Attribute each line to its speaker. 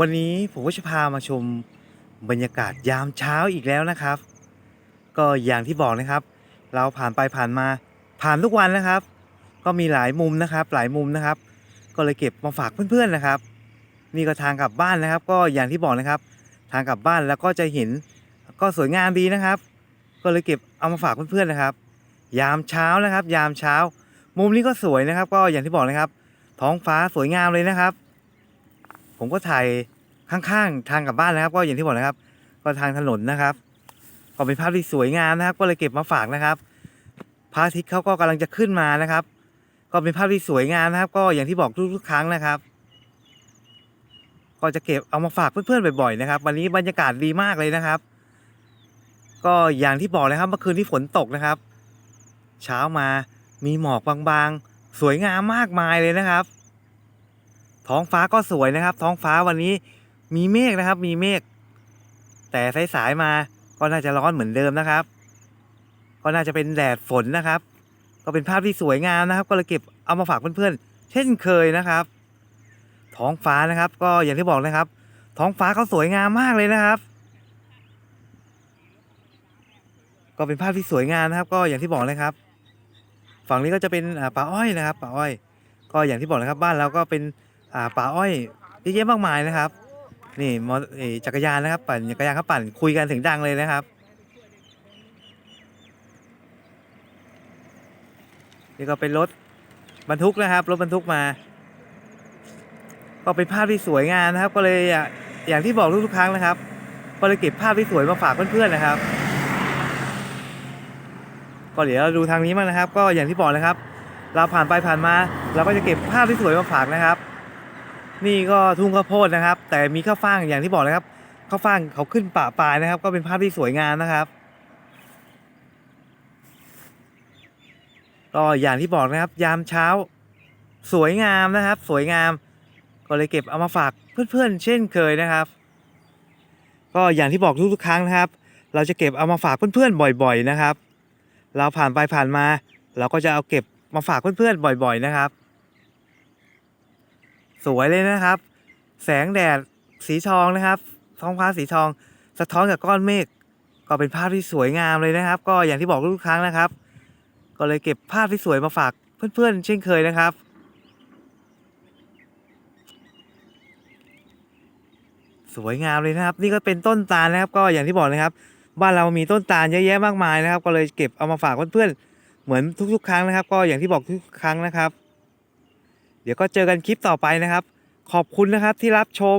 Speaker 1: วันนี้ผมก็จะพามาชมบรรยากาศยามเช้าอีกแล้วนะครับ ก็อย่างที่บอกนะครับ เราผ่านไปผ่านมาผ่านทุกวันนะครับ ก็มีหลายมุมนะครับ หลายมุมนะครับ ก็เลยเก็บมาฝากเพื่อนๆนะครับ นี่ก็ทางกลับบ้านนะครับ ก็อย่างที่บอกนะครับ ทางกลับบ้านแล้วก็จะเห็นก็สวยงามดีนะครับ ก็เลยเก็บเอามาฝากเพื่อนๆนะครับ ยามเช้านะครับ ยามเช้า มุมนี้ก็สวยนะครับ ก็อย่างที่บอกนะครับ ท้องฟ้าสวยงามเลยนะครับ ผมก็ถ่ายข้างๆ ทางกลับบ้านนะครับ ก็อย่างที่บอกนะครับ ก็ทางถนนนะครับ ก็เป็นภาพที่สวยงามนะครับ ก็เลยเก็บมาฝากนะครับพระอาทิตย์เขาก็กำลังจะขึ้นมานะครับ ก็เป็นภาพที่สวยงามนะครับ ก็อย่างที่บอกทุกๆ ครั้งนะครับ ก็จะเก็บเอามาฝากเพื่อนๆบ่อยๆนะครับ วันนี้บรรยากาศดีมากเลยนะครับ ก็อย่างที่บอกนะครับเมื่อคืนที่ฝนตกนะครับ เช้ามามีหมอกบางๆ สวยงามมากมายเลยนะครับ ท้องฟ้าก็สวยนะครับ ท้องฟ้าวันนี้มีเมฆนะครับ มีเมฆแต่สายๆมาก็น่าจะร้อนเหมือนเดิมนะครับ ก็น่าจะเป็นแดดฝนนะครับ ก็เป็นภาพที่สวยงามนะครับ ก็เลยเก็บเอามาฝากเพื่อนๆ เช่นเคยนะครับ ท้องฟ้านะครับ ก็อย่างที่บอกนะครับ ท้องฟ้าเขาสวยงามมากเลยนะครับ ก็เป็นภาพที่สวยงามนะครับ ก็อย่างที่บอกนะครับ ฝั่งนี้ก็จะเป็นป่าอ้อยนะครับป่าอ้อย ก็อย่างที่บอกนะครับ บ้านเราก็เป็น ป่าอ้อยเยอะแยะมากมายนะครับ นี่มอจักรยานนะครับ ปั่นจักรยานเขาปั่นคุยกันเสียงดังเลยนะครับนี่ก็เป็นรถบรรทุกนะครับ รถบรรทุกมา ก็เป็นภาพที่สวยงามนะครับ ก็เลยอย่างที่บอกทุกๆครั้งนะครับ ก็เลยเก็บภาพที่สวยมาฝากเพื่อนๆนะครับ ก็เดี๋ยวเราดูทางนี้มางนะครับ ก็อย่างที่บอกนะครับ เราผ่านไปผ่านมา เราก็จะเก็บภาพที่สวยมาฝากนะครับ นี่ก็ทุ่งข้าวโพดนะครับ แต่มีข้าวฟ่างอย่างที่บอกนะครับข้าวฟ่างเขาขึ้นป่าปลายนะครับ ก็เป็นภาพที่สวยงามนะครับก็อย่างที่บอกนะครับ ยามเช้า สวยงามนะครับ สวยงาม ก็เลยเก็บเอามาฝากเพื่อนๆ เช่นเคยนะครับ ก็อย่างที่บอกทุกๆครั้งนะครับ เราจะเก็บเอามาฝากเพื่อนๆบ่อย ๆนะครับ เราผ่านไปผ่านมา เราก็จะเอาเก็บมาฝากเพื่อนๆบ่อย ๆ นะครับ สวยเลยนะครับ แสงแดดสีทองนะครับ ท้องฟ้าสีทอง สะท้อนกับก้อนเมฆก็เป็นภาพที่สวยงามเลยนะครับ ก็อย่างที่บอกทุกครั้งนะครับ ก็เลยเก็บภาพที่สวยมาฝากเพื่อนๆ เช่นเคยนะครับ สวยงามเลยนะครับ นี่ก็เป็นต้นตาลนะครับ ก็อย่างที่บอกนะครับ บ้านเรามีต้นตาลเยอะแยะมากมายนะครับ ก็เลยเก็บเอามาฝากเพื่อนๆเหมือนทุกๆ ครั้งนะครับ ก็อย่างที่บอกทุกครั้งนะครับ เดี๋ยวก็เจอกันคลิปต่อไปนะครับ ขอบคุณนะครับที่รับชม